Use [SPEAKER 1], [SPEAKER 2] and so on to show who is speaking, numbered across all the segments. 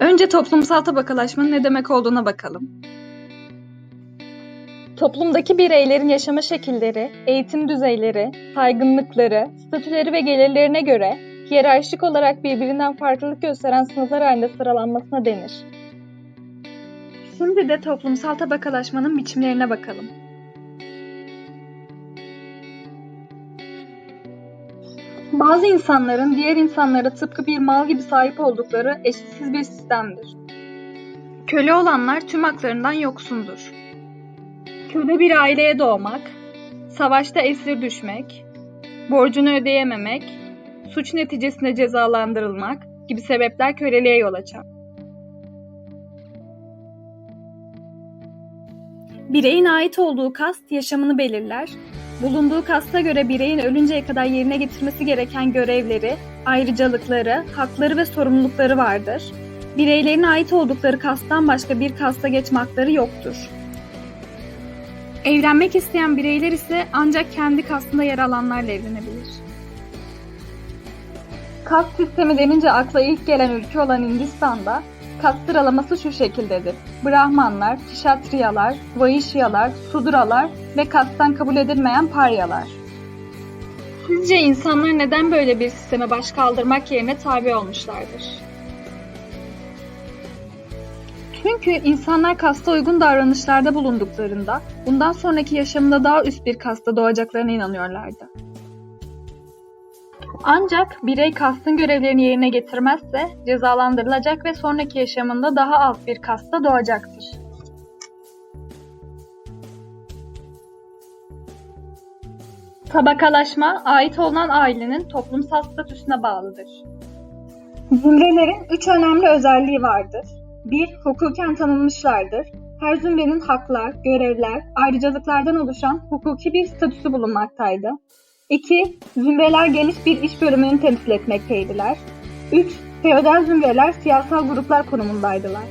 [SPEAKER 1] Önce toplumsal tabakalaşmanın ne demek olduğuna bakalım. Toplumdaki bireylerin yaşama şekilleri, eğitim düzeyleri, saygınlıkları, statüleri ve gelirlerine göre hiyerarşik olarak birbirinden farklılık gösteren sınıflar halinde sıralanmasına denir. Şimdi de toplumsal tabakalaşmanın biçimlerine bakalım. Bazı insanların diğer insanlara tıpkı bir mal gibi sahip oldukları eşitsiz bir sistemdir. Köle olanlar tüm haklarından yoksundur. Köle bir aileye doğmak, savaşta esir düşmek, borcunu ödeyememek, suç neticesinde cezalandırılmak gibi sebepler köleliğe yol açar. Bireyin ait olduğu kast yaşamını belirler. Bulunduğu kasta göre bireyin ölünceye kadar yerine getirmesi gereken görevleri, ayrıcalıkları, hakları ve sorumlulukları vardır. Bireylerin ait oldukları kasttan başka bir kasta geçme yoktur. Evlenmek isteyen bireyler ise ancak kendi kastında yer alanlarla evlenebilir. Kast sistemi denince akla ilk gelen ülke olan Hindistan'da kast sıralaması şu şekildedir. Brahmanlar, Kşatriyalar, Vaishyalar, Sudralar ve kasttan kabul edilmeyen Paryalar. Sizce insanlar neden böyle bir sisteme baş kaldırmak yerine tabi olmuşlardır? Çünkü insanlar kasta uygun davranışlarda bulunduklarında bundan sonraki yaşamında daha üst bir kasta doğacaklarına inanıyorlardı. Ancak birey kastın görevlerini yerine getirmezse cezalandırılacak ve sonraki yaşamında daha alt bir kasta doğacaktır. Tabakalaşma, ait olunan ailenin toplumsal statüsüne bağlıdır. Zümrelerin üç önemli özelliği vardır. 1. Hukuken tanınmışlardır. Her zümrenin haklar, görevler, ayrıcalıklardan oluşan hukuki bir statüsü bulunmaktaydı. 2. Zümreler geniş bir iş bölümünü temsil etmekteydiler. 3. Feodal zümreler siyasal gruplar konumundaydılar.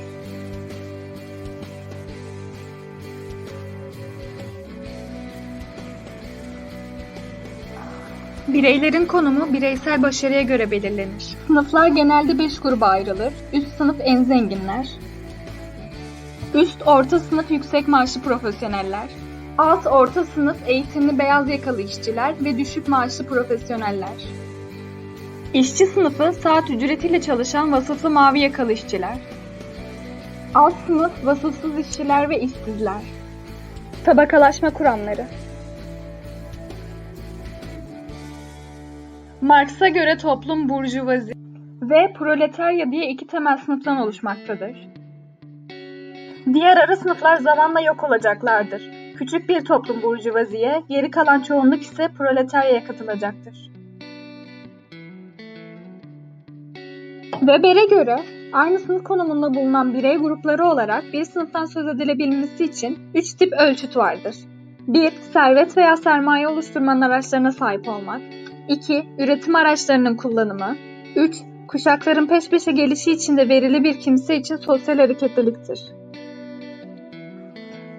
[SPEAKER 1] Bireylerin konumu bireysel başarıya göre belirlenir. Sınıflar genelde 5 gruba ayrılır. Üst sınıf en zenginler. Üst orta sınıf yüksek maaşlı profesyoneller. Alt orta sınıf eğitimli beyaz yakalı işçiler ve düşük maaşlı profesyoneller. İşçi sınıfı saat ücretiyle çalışan vasıflı mavi yakalı işçiler. Alt sınıf vasıfsız işçiler ve işsizler. Tabakalaşma kuramları Marx'a göre toplum burjuvazi ve proletarya diye iki temel sınıftan oluşmaktadır. Diğer ara sınıflar zamanla yok olacaklardır. Küçük bir toplum burjuvaziye, geri kalan çoğunluk ise proletaryaya katılacaktır. Weber'e göre aynı sınıf konumunda bulunan birey grupları olarak bir sınıftan söz edilebilmesi için üç tip ölçüt vardır. 1. Servet veya sermaye oluşturmanın araçlarına sahip olmak. 2. Üretim araçlarının kullanımı. 3. Kuşakların peş peşe gelişi içinde verili bir kimse için sosyal hareketliliktir.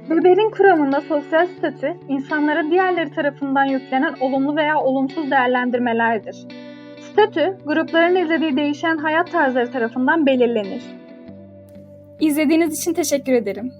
[SPEAKER 1] Weber'in kuramında sosyal statü, insanlara diğerleri tarafından yüklenen olumlu veya olumsuz değerlendirmelerdir. Statü, grupların izlediği değişen hayat tarzları tarafından belirlenir. İzlediğiniz için teşekkür ederim.